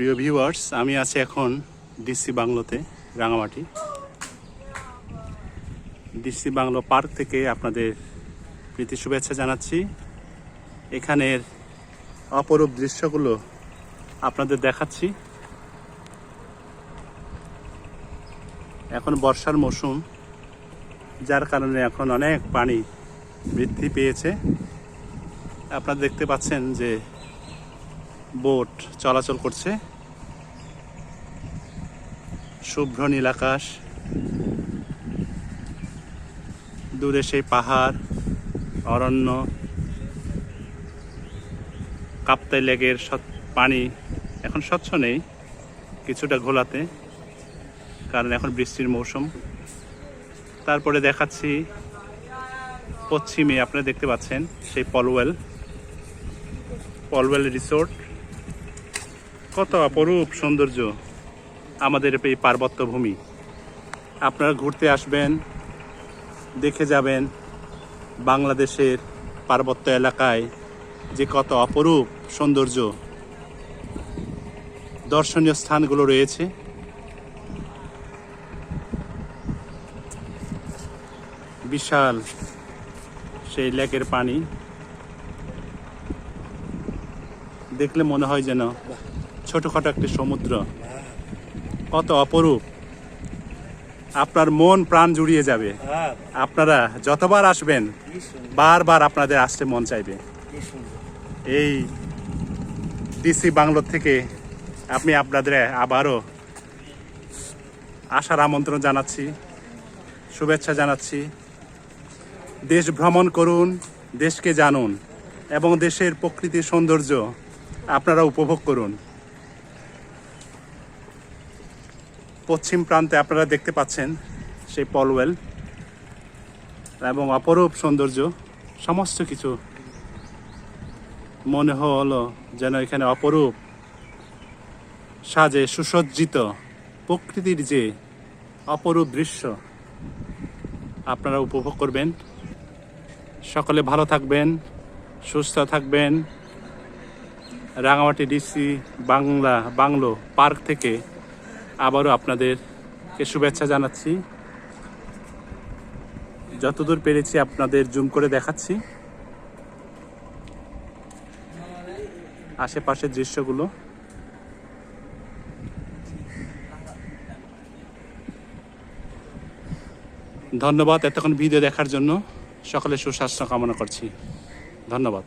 প্রিয় ভিউয়ার্স আমি আছি এখন ডিসি বাংলোতে, রাঙামাটি। ডিসি বাংলো পার্ক থেকে আপনাদের প্রীতি শুভেচ্ছা জানাচ্ছি। এখানের অপরূপ দৃশ্যগুলো আপনাদের দেখাচ্ছি। এখন বর্ষার মৌসুম, যার কারণে এখন অনেক পানি বৃদ্ধি পেয়েছে। আপনারা দেখতে পাচ্ছেন যে বোট চলাচল করছে। শুভ্র নীল আকাশ দূরে সেই পাহাড়, অরণ্য। কাপ্তাই লেগের পানি এখন স্বচ্ছ নেই কিছুটা ঘোলাতে, কারণ এখন বৃষ্টির মৌসুম। তারপরে দেখাচ্ছি পশ্চিমে আপনারা দেখতে পাচ্ছেন সেই পলওয়েল। পলওয়েল রিসোর্ট। কত অপরূপ সৌন্দর্য আমাদের এই পার্বত্য ভূমি। আপনারা ঘুরতে আসবেন, দেখে যাবেন বাংলাদেশের পার্বত্য এলাকায় যে কত অপরূপ সৌন্দর্য। দর্শনীয় স্থানগুলো রয়েছে। বিশাল সেই লেকের পানি। দেখলে মনে হয় যেন ছোটখাটো একটি সমুদ্র। কত অপরূপ। আপনার মন প্রাণ জুড়িয়ে যাবে। আপনারা যতবার আসবেন, বারবার আপনাদের আসতে মন চাইবে। এই ডিসি বাংলোর থেকে আমি আপনাদের আবারও আসার আমন্ত্রণ জানাচ্ছি, শুভেচ্ছা জানাচ্ছি। দেশ ভ্রমণ করুন, দেশকে জানুন এবং দেশের প্রকৃতির সৌন্দর্য আপনারা উপভোগ করুন। পশ্চিম প্রান্তে আপনারা দেখতে পাচ্ছেন সেই পলওয়েল এবং অপরূপ সৌন্দর্য, সমস্ত কিছু মনে হলো যেন এখানে অপরূপ সাজে সুসজ্জিত প্রকৃতির যে অপরূপ দৃশ্য আপনারা উপভোগ করবেন। সকলে ভালো থাকবেন, সুস্থ থাকবেন। রাঙামাটি ডিসি বাংলা, বাংলো পার্ক থেকে আবারও আপনাদেরকে শুভেচ্ছা জানাচ্ছি। যতদূর পেরেছি আপনাদের জুম করে দেখাচ্ছি। আশেপাশের দৃশ্যগুলো। ধন্যবাদ এতক্ষণ ভিডিও দেখার জন্য। সকলে সুস্বাস্থ্য কামনা করছি। ধন্যবাদ।